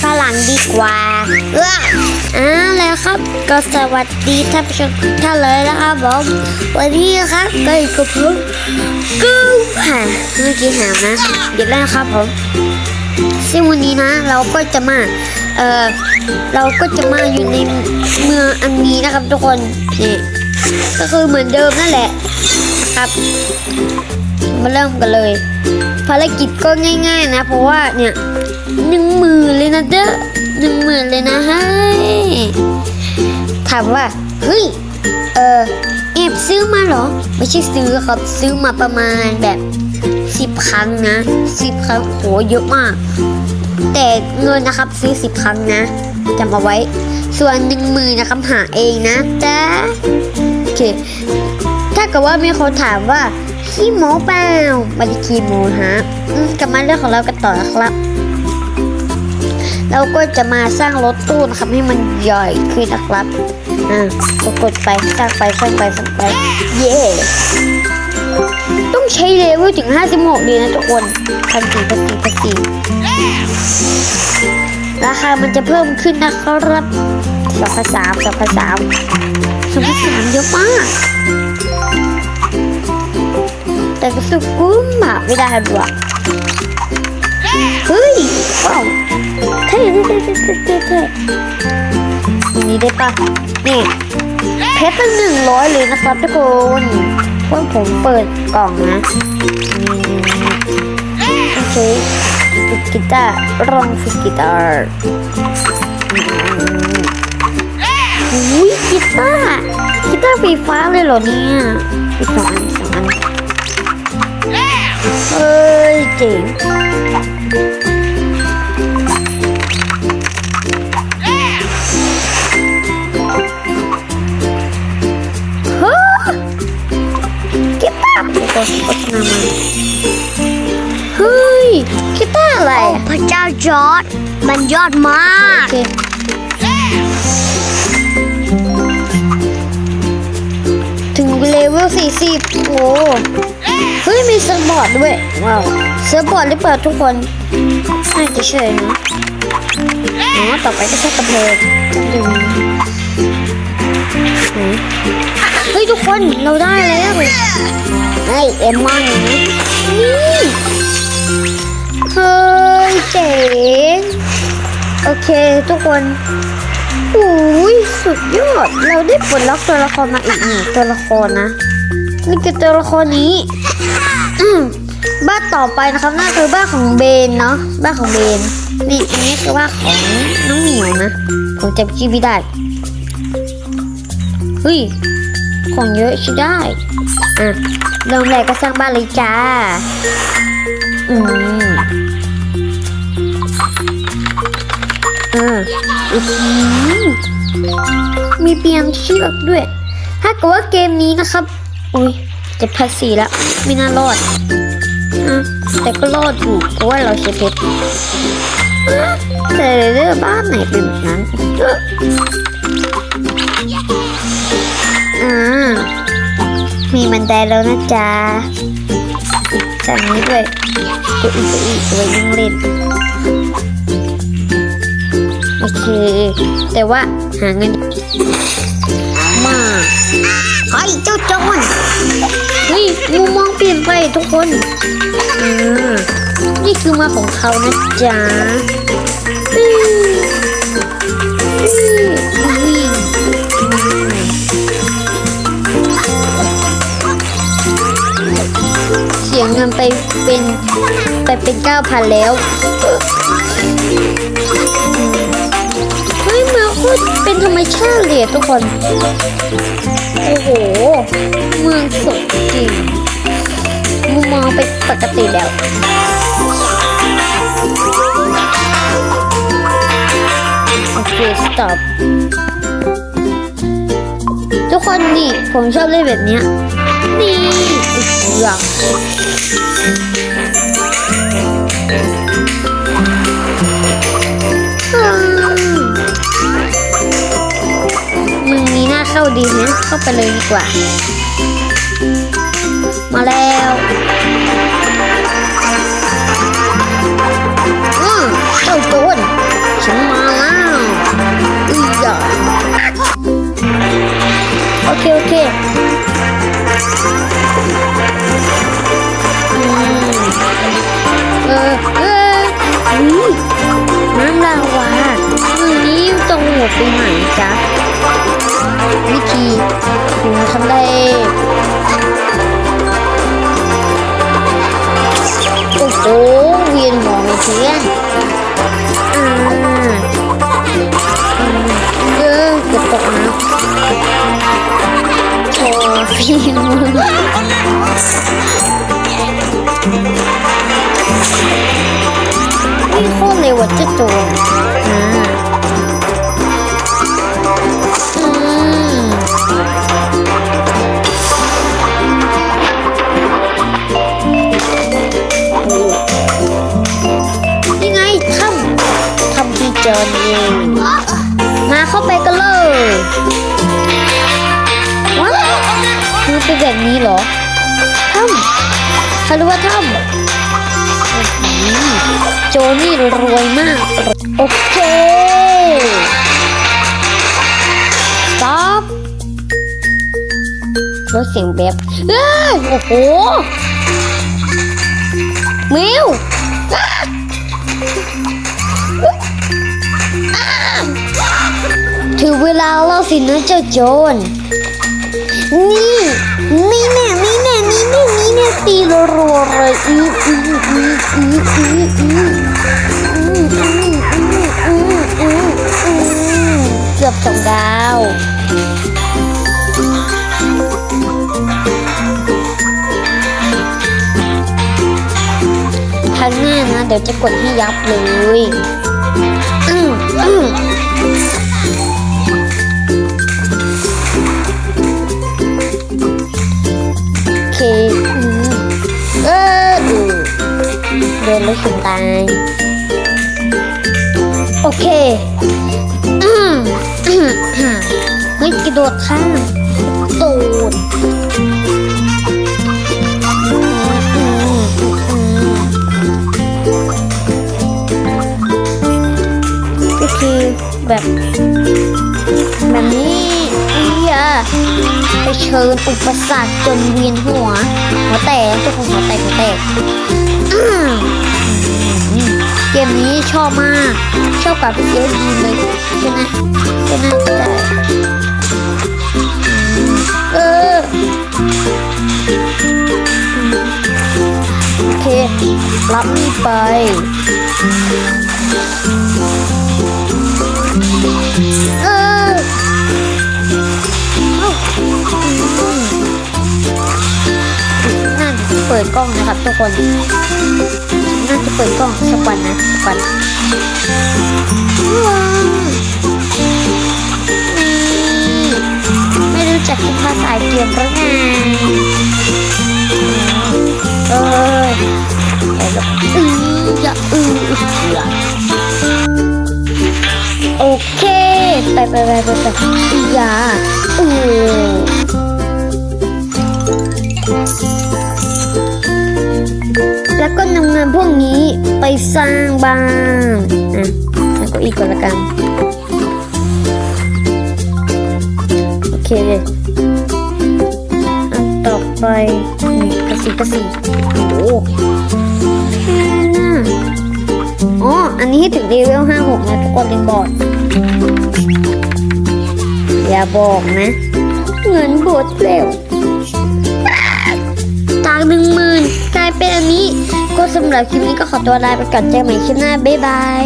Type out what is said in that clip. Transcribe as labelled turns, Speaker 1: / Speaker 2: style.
Speaker 1: ฝรั่งดีกว่าเอออ่าแล้วครับ ก็สวัสดีท่านผู้ชมท่านเลยนะครับผมวันนี้ครับก็อยู่กับผมกูค่ะเมื่อกี้หาวนะเดี๋ยวแล้วครับผมซึ่งวันนี้นะ เราก็จะมาเออเราก็จะมาอยู่ในเมืองอันนี้นะครับทุกคนนี่ก็คือเหมือนเดิมนั่นแหละครับ มาเริ่มกันเลย ภารกิจก็ง่าย ๆ นะ เพราะว่าเนี่ย หนึ่งหมื่นเลยนะเด้อหนึ่งหมื่นเลยนะเฮ้ถามว่า เฮ้ย เออแอบซื้อมาเหรอ ไม่ใช่ซื้อครับ ซื้อมาประมาณแบบสิบครั้งนะสิบครั้งโหเยอะมาก แต่เงินนะครับซื้อสิบครั้งนะจำเอาไว้ ส่วนหนึ่งหมื่นนะครับหาเองนะจ๊ะโอเค ถ้าเกิดว่ามีคนถามว่าขี้โม้เปล่าไม่ได้ขี้โมฮะกลับมาเรื่องของเรากันต่อนะครับ เราก็จะมาสร้างรถตู้นะครับให้มันใหญ่ขึ้นนะครับอ่ากดไปสร้างไปสร้างไปสร้างไปเย่ต้องใช้เลเวลถึง 56เลยนะทุกคนพันสี่พันสี่พันสี่ราคามันจะเพิ่มขึ้นนะครับสองพันสามสองพันสามสองพันสามเยอะมาก แต่ก็สุกุมอะไม่ได้ด้วยเฮ้ยว้าว เท่เท่เท่เท่เท่เท่เท่อันนี้ได้ปะนี่เพชรตั้งหนึ่งร้อยเลยนะครับทุกคนเพื่อนผมเปิดกล่องนะโอเคฝึกกีตาร์ลองฝึกกีตาร์อุ้ยกีตาร์กีตาร์ไฟฟ้าเลยเหรอเนี่ยอีกสองอันสองอันเฮ้ยเจ๋ง มั
Speaker 2: นยอดมา
Speaker 1: ก ถึงเลเวล40 โอ้ เฮ้ย มีเซิร์ฟบอร์ดด้วย ว้าว เซิร์ฟบอร์ดหรือเปล่าทุกคนน่าจะใช่นะอ๋อต่อไปก็ใช้กระเพงหนึ่งเฮ้ย ทุกคนเราได้แล้วไอ้เอ็มมอนนะนี่ เฮ้ยเจ๋ง โอเคทุกคนอุ้ยสุดยอด เราได้ปลดล็อกตัวละครมาอีกหนึ่งตัวละครนะ นี่คือตัวละครนี้อืมบ้านต่อไปนะครับน่าคือบ้านของเบนเนาะ บ้านของเบน นี่อันนี้คือบ้านของน้องเหมียวนะ ผมจำชื่อไม่ได้ เฮ้ย ของเยอะใช่ได้ อะเริ่มแรกก็สร้างบ้านเลยจ้า อืม อ่าอื้อหือมีเปียงเชือกด้วย ถ้าเกิดว่าเกมนี้นะครับอุ้ยจะพันสี่แล้วไม่น่ารอดอะแต่ก็รอดอยู่เพราะว่าเราใช้เพชรอะแต่เรื่องบ้านไหนเป็นแบบนั้นอ่ามีบันไดแล้วนะจ๊ะสั่งนี้ด้วยตัวอีกตัวอีกตัวยิ่งเล่น โอเค แต่ว่าหาเงินมา
Speaker 2: เฮ้ยเจ้าโจร
Speaker 1: เฮ้ยมุมมองเปลี่ยนไปทุกคนอ่านี่คือมาของเขานะจ๊ะเสียเงินไปเป็นไปเป็นเก้าพันแล้ว เป็นธรรมชาติเลยทุกคน โอ้โห เมืองสดจริงมุมมองเป็นปกติแล้วโอเคสต็อปทุกคนนี่ผมชอบเล่นแบบเนี้ยนี่อยาก เข้าดีนเข้าไปเลยดีกว่า มาแล้วอืมเจ้าโจรฉันมาแล้วอีหยะโอเค โอเคเออเออน้ำลาวาตรงนี้ตรงหัวไปไหนจ้ะ วิธีหนูทำได้โอ้โหเวียนหัวเลยเพื่อน คือเป็นแบบนี้เหรอถ้ำเขาเรียกว่าถ้ำโอหือโจนี่รวยมาก โอเค stop รถเสียงแบบเอ้ยโอ้โหมิวถึงเวลาแล้วสินะเจ้าโจรนี่ นี่แน่นี่แน่นี่แน่นี่แน่ตีรัวๆเลยอืออืออืออืออืออืออืออืออืออืออือเกือบสองดาวครั้งหน้านะ เดี๋ยวจะกดให้ยับเลย อืมอือ เอออืมโดนลูกชิ้นตาย โอเคอืมอืมอืมเฮ้ยกระโดดข้ามโดดก็คือแบบแบบนี้ ไปเชิญอุปสรรคจนเวียนหัว หัวแตกเจ้าของหัวแตกหัวแตกเกมนี้ชอบมาก ชอบกับพี่เอสดีเลยใช่ไหมใช่ไหมแต่เออโอเค รับนี่ไปเออ ดกล้องนะครับทุกคนน่าจะเปิดกล้องสักวันนะสักวันไม่รู้จักคุณภาษาเกมหรือไงเออแต่แบบอืออย่าอืออย่าโอเค ไปไปไปไปไปอย่าอือ แล้วก็นำเงินพวกนี้ไปสร้างบ้านอะแล้วก็อีกก่อนละกันโอเคอันต่อไปนี่กระสีกระสีโอ้โหแค่น่ะอ๋ออันนี้ให้ถึงเลเวลห้าหกนะทุกคนเรียนบอร์ดอย่าบอกนะ เงินบดเร็วจากหนึ่งหมื่นกลายเป็นอันนี้ ก็สำหรับคลิปนี้ก็ขอตัวลาไปก่อนเจอกันใหม่คลิปหน้าบ๊ายบาย